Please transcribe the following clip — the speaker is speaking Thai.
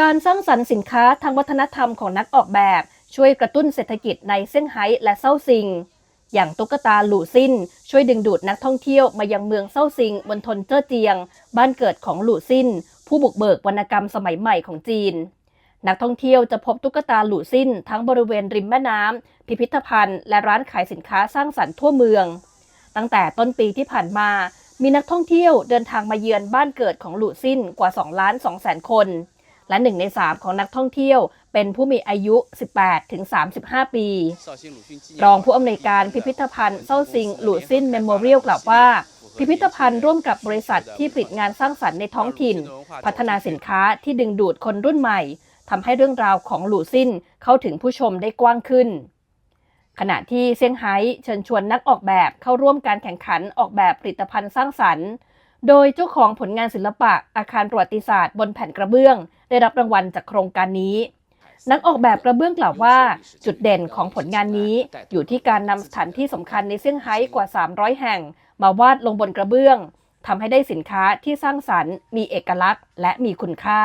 การสร้างสรรค์สินค้าทางวัฒนธรรมของนักออกแบบ ช่วยกระตุ้นเศรษฐกิจในเซี่ยงไฮ้และเซาซิง อย่างตุ๊กตาหลู่ซินช่วยดึงดูดนักท่องเที่ยวมายังเมืองเซาซิงบนทนเจ้อเจียง บ้านเกิดของหลู่ซินผู้บุกเบิกวรรณกรรมสมัยใหม่ของจีน นักท่องเที่ยวจะพบตุ๊กตาหลู่ซินทั้งบริเวณริมแม่น้ำพิพิธภัณฑ์ และร้านขายสินค้าสร้างสรรค์ทั่วเมือง ตั้งแต่ต้นปีที่ผ่านมามีนักท่องเที่ยวเดินทางมาเยือนบ้านเกิดของหลู่ซินกว่า2ล้าน2แสนคน และหนึ่งในสามของนักท่องเที่ยว เป็นผู้มีอายุ 18 ถึง 35 ปี รองผู้อำนวยการพิพิธภัณฑ์เซาซิง หลู่ซินเมมโมเรียลกล่าวว่า พิพิธภัณฑ์ร่วมกับบริษัทที่ผลิตงานสร้างสรรค์ในท้องถิ่น พัฒนาสินค้าที่ดึงดูดคนรุ่นใหม่ทำให้เรื่องราวของหลู่ซินเข้าถึงผู้ชมได้กว้างขึ้นขณะที่เซี่ยงไฮ้เชิญชวนนักออกแบบเข้าร่วมการแข่งขันออกแบบผลิตภัณฑ์สร้างสรรค์ โดยเจ้าของผลงานศิลปะอาคารประวัติศาสตร์บนแผ่นกระเบื้อง ได้รับรางวัลจากโครงการนี้ นักออกแบบกระเบื้องกล่าวว่า จุดเด่นของผลงานนี้ อยู่ที่การนำสถานที่สำคัญในเซี่ยงไฮ้กว่า 300 แห่ง มาวาดลงบนกระเบื้องทำให้ได้สินค้าที่สร้างสรรค์ มีเอกลักษณ์ และมีคุณค่า